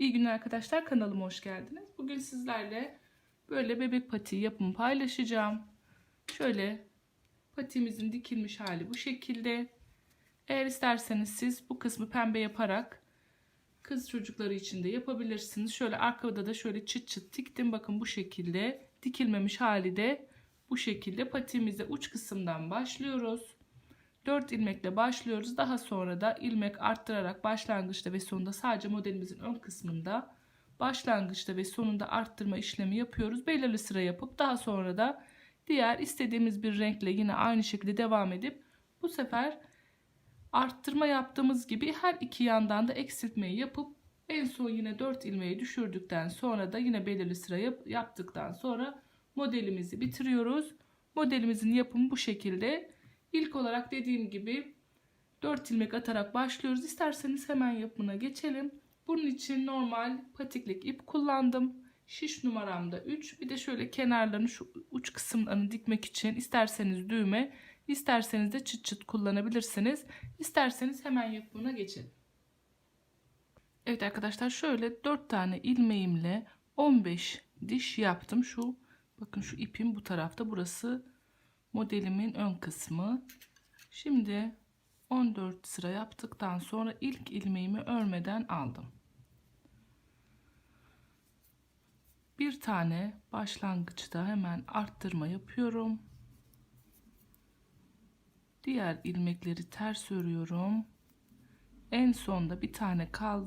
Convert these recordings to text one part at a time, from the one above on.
İyi günler arkadaşlar kanalıma hoş geldiniz. Bugün sizlerle böyle bebek patiği yapımı paylaşacağım. Şöyle patiğimizin dikilmiş hali bu şekilde. Eğer isterseniz siz bu kısmı pembe yaparak kız çocukları için de yapabilirsiniz. Şöyle arkada da şöyle çıt çıt diktim. Bakın bu şekilde dikilmemiş hali de bu şekilde patiğimize uç kısımdan başlıyoruz. 4 ilmekle başlıyoruz. Daha sonra da ilmek arttırarak başlangıçta ve sonunda sadece modelimizin ön kısmında başlangıçta ve sonunda arttırma işlemi yapıyoruz. Belirli sıra yapıp daha sonra da diğer istediğimiz bir renkle yine aynı şekilde devam edip bu sefer arttırma yaptığımız gibi her iki yandan da eksiltmeyi yapıp en son yine 4 ilmeği düşürdükten sonra da yine belirli sıra yap yaptıktan sonra modelimizi bitiriyoruz. Modelimizin yapımı bu şekilde. İlk olarak dediğim gibi 4 ilmek atarak başlıyoruz. İsterseniz hemen yapımına geçelim. Bunun için normal patiklik ip kullandım. Şiş numaramda 3. Bir de şöyle kenarlarını şu uç kısımlarını dikmek için isterseniz düğme, isterseniz de çıt çıt kullanabilirsiniz. İsterseniz hemen yapımına geçelim. Evet arkadaşlar şöyle 4 tane ilmeğimle 15 diş yaptım. Şu bakın şu ipim bu tarafta. Burası modelimin ön kısmı. Şimdi 14 sıra yaptıktan sonra ilk ilmeğimi örmeden aldım. Bir tane başlangıçta hemen arttırma yapıyorum. Diğer ilmekleri ters örüyorum. En sonda bir tane kal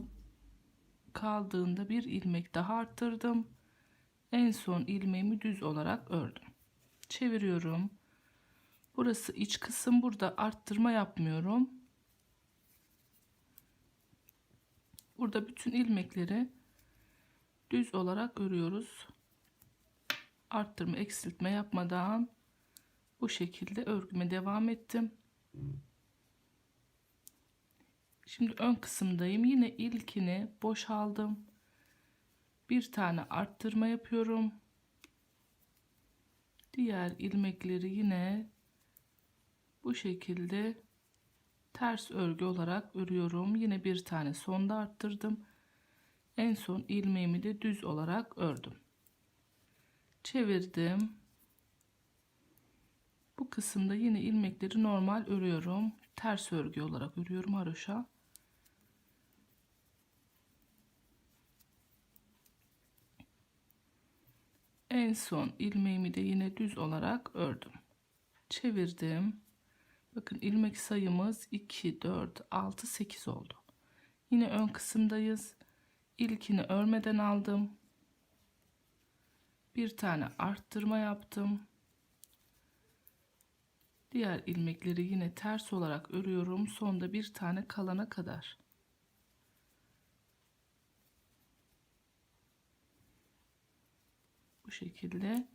kaldığında bir ilmek daha arttırdım. En son ilmeğimi düz olarak ördüm. Çeviriyorum. Burası iç kısım. Burada arttırma yapmıyorum. Burada bütün ilmekleri düz olarak örüyoruz. Arttırma, eksiltme yapmadan bu şekilde örgüme devam ettim. Şimdi ön kısımdayım. Yine ilkini boşaldım. Bir tane arttırma yapıyorum. Diğer ilmekleri yine bu şekilde ters örgü olarak örüyorum. Yine bir tane sonda arttırdım. En son ilmeğimi de düz olarak ördüm. Çevirdim. Bu kısımda yine ilmekleri normal örüyorum. Ters örgü olarak örüyorum haroşa. En son ilmeğimi de yine düz olarak ördüm. Çevirdim. Bakın ilmek sayımız 2, 4, 6, 8 oldu. Yine ön kısımdayız. İlkini örmeden aldım. Bir tane arttırma yaptım. Diğer ilmekleri yine ters olarak örüyorum. Sonda bir tane kalana kadar. Bu şekilde.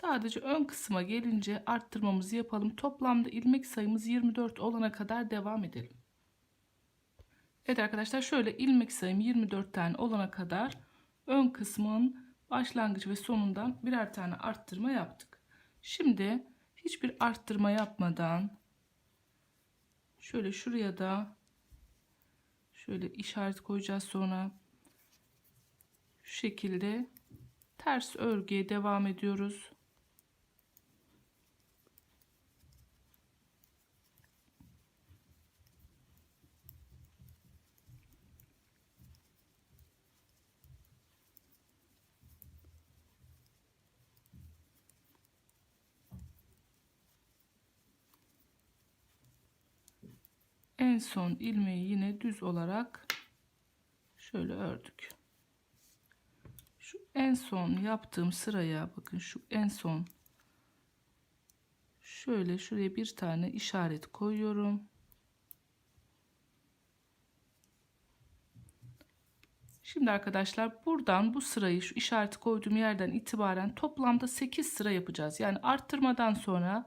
Sadece ön kısma gelince arttırmamızı yapalım. Toplamda ilmek sayımız 24 olana kadar devam edelim. Evet arkadaşlar şöyle ilmek sayım 24 tane olana kadar ön kısmın başlangıç ve sonundan birer tane arttırma yaptık. Şimdi hiçbir arttırma yapmadan şöyle şuraya da şöyle işaret koyacağız sonra şu şekilde ters örgüye devam ediyoruz. En son ilmeği yine düz olarak şöyle ördük. Şu en son yaptığım sıraya bakın şu en son şöyle şuraya bir tane işaret koyuyorum. Şimdi arkadaşlar buradan bu sırayı şu işareti koyduğum yerden itibaren toplamda 8 sıra yapacağız. Yani arttırmadan sonra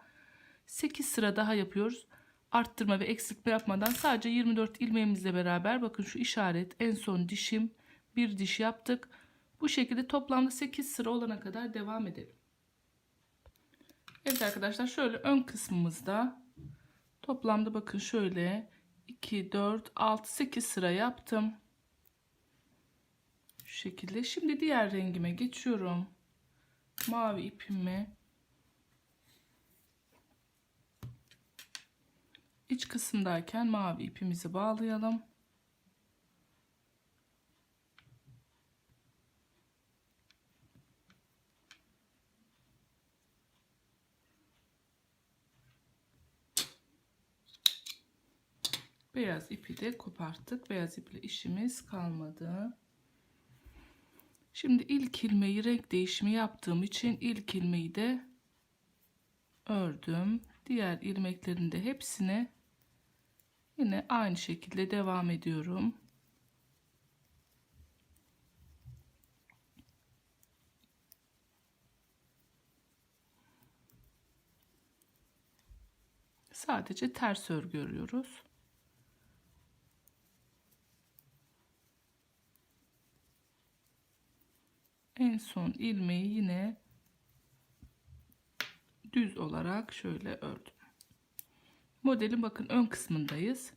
8 sıra daha yapıyoruz arttırma ve eksiltme yapmadan sadece 24 ilmeğimizle beraber bakın şu işaret en son dişim bir diş yaptık. Bu şekilde toplamda 8 sıra olana kadar devam edelim. Evet arkadaşlar şöyle ön kısmımızda toplamda bakın şöyle 2 4 6 8 sıra yaptım. şekilde. Şimdi diğer rengime geçiyorum. Mavi ipimi iç kısımdayken mavi ipimizi bağlayalım. Beyaz ipi de koparttık. Beyaz iple işimiz kalmadı. Şimdi ilk ilmeği renk değişimi yaptığım için ilk ilmeği de ördüm. Diğer ilmeklerin de hepsini yine aynı şekilde devam ediyorum. Sadece ters örgü örüyoruz. en son ilmeği yine düz olarak şöyle ördüm. Modelin bakın ön kısmındayız.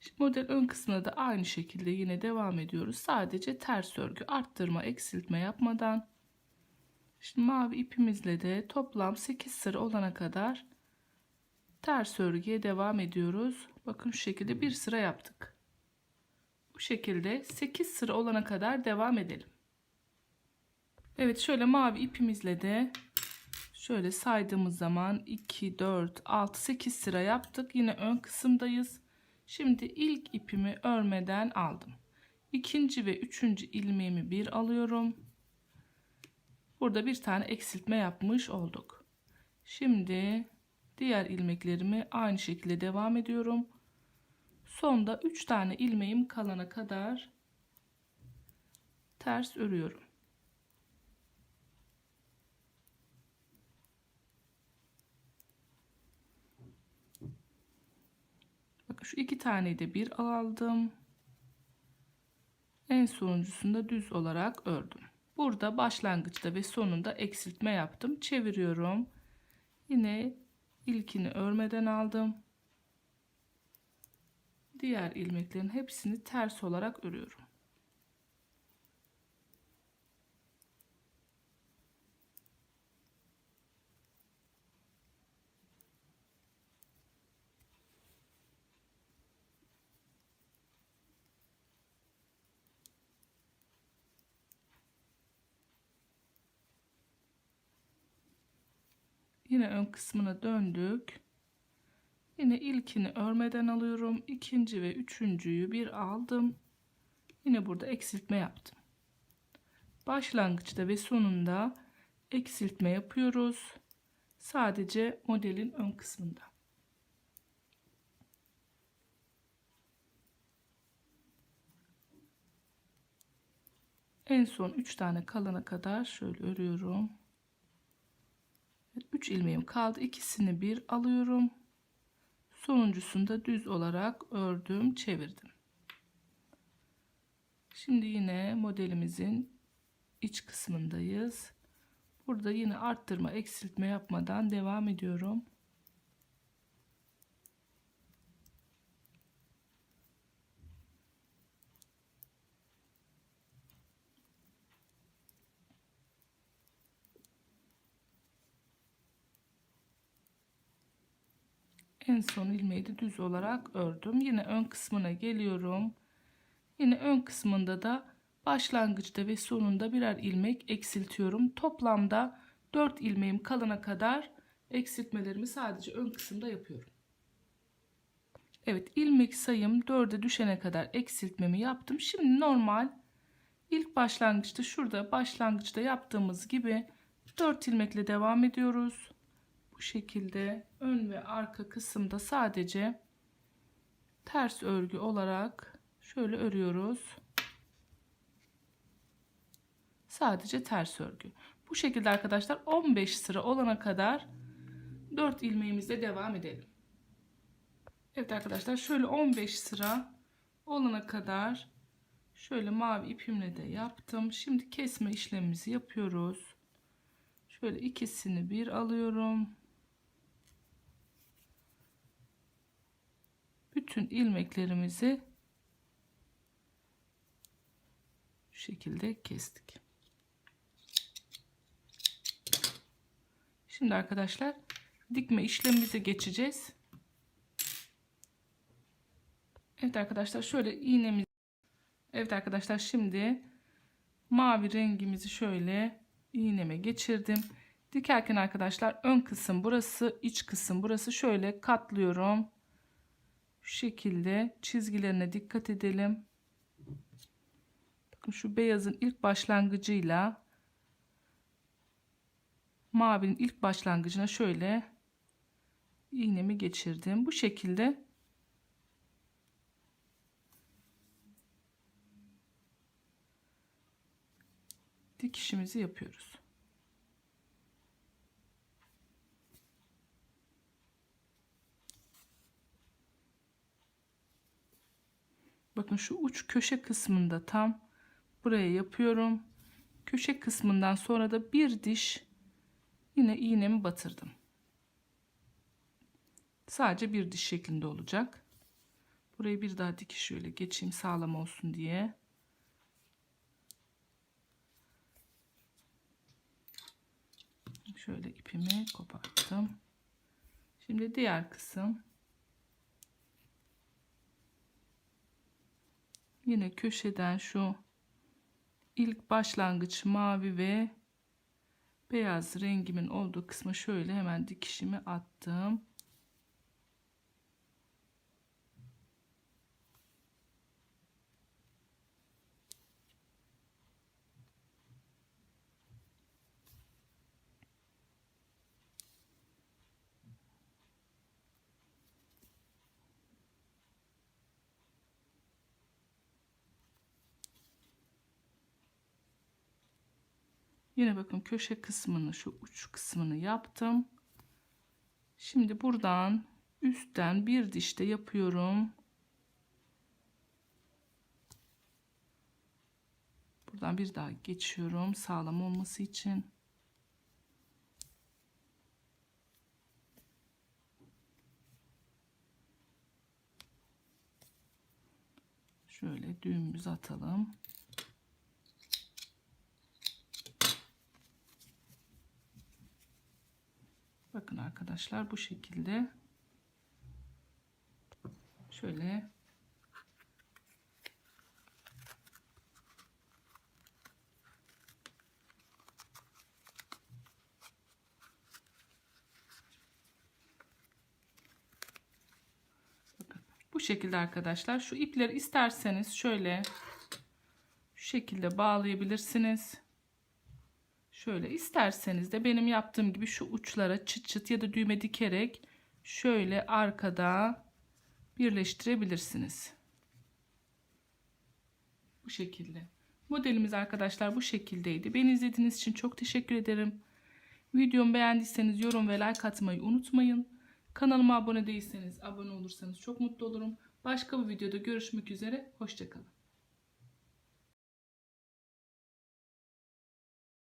Şimdi model ön kısmına da aynı şekilde yine devam ediyoruz. Sadece ters örgü arttırma eksiltme yapmadan. Şimdi mavi ipimizle de toplam 8 sıra olana kadar ters örgüye devam ediyoruz. Bakın şu şekilde bir sıra yaptık. Bu şekilde 8 sıra olana kadar devam edelim. Evet şöyle mavi ipimizle de şöyle saydığımız zaman 2, 4, 6, 8 sıra yaptık. Yine ön kısımdayız. Şimdi ilk ipimi örmeden aldım. İkinci ve üçüncü ilmeğimi bir alıyorum. Burada bir tane eksiltme yapmış olduk. Şimdi diğer ilmeklerimi aynı şekilde devam ediyorum. Sonda 3 tane ilmeğim kalana kadar ters örüyorum. Bakın şu iki taneyi de bir aldım. En sonuncusunda düz olarak ördüm. Burada başlangıçta ve sonunda eksiltme yaptım. Çeviriyorum. Yine ilkini örmeden aldım. Diğer ilmeklerin hepsini ters olarak örüyorum. Yine ön kısmına döndük. Yine ilkini örmeden alıyorum. İkinci ve üçüncüyü bir aldım. Yine burada eksiltme yaptım. Başlangıçta ve sonunda eksiltme yapıyoruz. Sadece modelin ön kısmında. En son 3 tane kalana kadar şöyle örüyorum. 3 ilmeğim kaldı. İkisini bir alıyorum. Sonuncusunda düz olarak ördüm, çevirdim. Şimdi yine modelimizin iç kısmındayız. Burada yine arttırma, eksiltme yapmadan devam ediyorum. En son ilmeği de düz olarak ördüm. Yine ön kısmına geliyorum. Yine ön kısmında da başlangıçta ve sonunda birer ilmek eksiltiyorum. Toplamda 4 ilmeğim kalana kadar eksiltmelerimi sadece ön kısımda yapıyorum. Evet ilmek sayım 4'e düşene kadar eksiltmemi yaptım. Şimdi normal ilk başlangıçta şurada başlangıçta yaptığımız gibi 4 ilmekle devam ediyoruz şekilde ön ve arka kısımda sadece ters örgü olarak şöyle örüyoruz. Sadece ters örgü. Bu şekilde arkadaşlar 15 sıra olana kadar 4 ilmeğimizle devam edelim. Evet arkadaşlar şöyle 15 sıra olana kadar şöyle mavi ipimle de yaptım. Şimdi kesme işlemimizi yapıyoruz. Şöyle ikisini bir alıyorum. Bütün ilmeklerimizi Şu şekilde kestik. Şimdi arkadaşlar dikme işlemimize geçeceğiz. Evet arkadaşlar şöyle iğnemiz Evet arkadaşlar şimdi mavi rengimizi şöyle iğneme geçirdim. Dikerken arkadaşlar ön kısım burası, iç kısım burası şöyle katlıyorum. Şekilde çizgilerine dikkat edelim. Bakın şu beyazın ilk başlangıcıyla mavinin ilk başlangıcına şöyle iğnemi geçirdim. Bu şekilde dikişimizi yapıyoruz. Bakın şu uç köşe kısmında tam buraya yapıyorum. Köşe kısmından sonra da bir diş yine iğnemi batırdım. Sadece bir diş şeklinde olacak. Burayı bir daha dikiş şöyle geçeyim sağlam olsun diye. Şöyle ipimi koparttım. Şimdi diğer kısım. Yine köşeden şu ilk başlangıç mavi ve beyaz rengimin olduğu kısma şöyle hemen dikişimi attım. Yine bakın köşe kısmını şu uç kısmını yaptım. Şimdi buradan üstten bir dişte yapıyorum. Buradan bir daha geçiyorum sağlam olması için. Şöyle düğümümüzü atalım. Bakın arkadaşlar bu şekilde şöyle bu şekilde arkadaşlar şu ipleri isterseniz şöyle şu şekilde bağlayabilirsiniz. Şöyle isterseniz de benim yaptığım gibi şu uçlara çıt çıt ya da düğme dikerek şöyle arkada birleştirebilirsiniz. Bu şekilde. Modelimiz arkadaşlar bu şekildeydi. Beni izlediğiniz için çok teşekkür ederim. Videomu beğendiyseniz yorum ve like atmayı unutmayın. Kanalıma abone değilseniz abone olursanız çok mutlu olurum. Başka bir videoda görüşmek üzere. Hoşçakalın.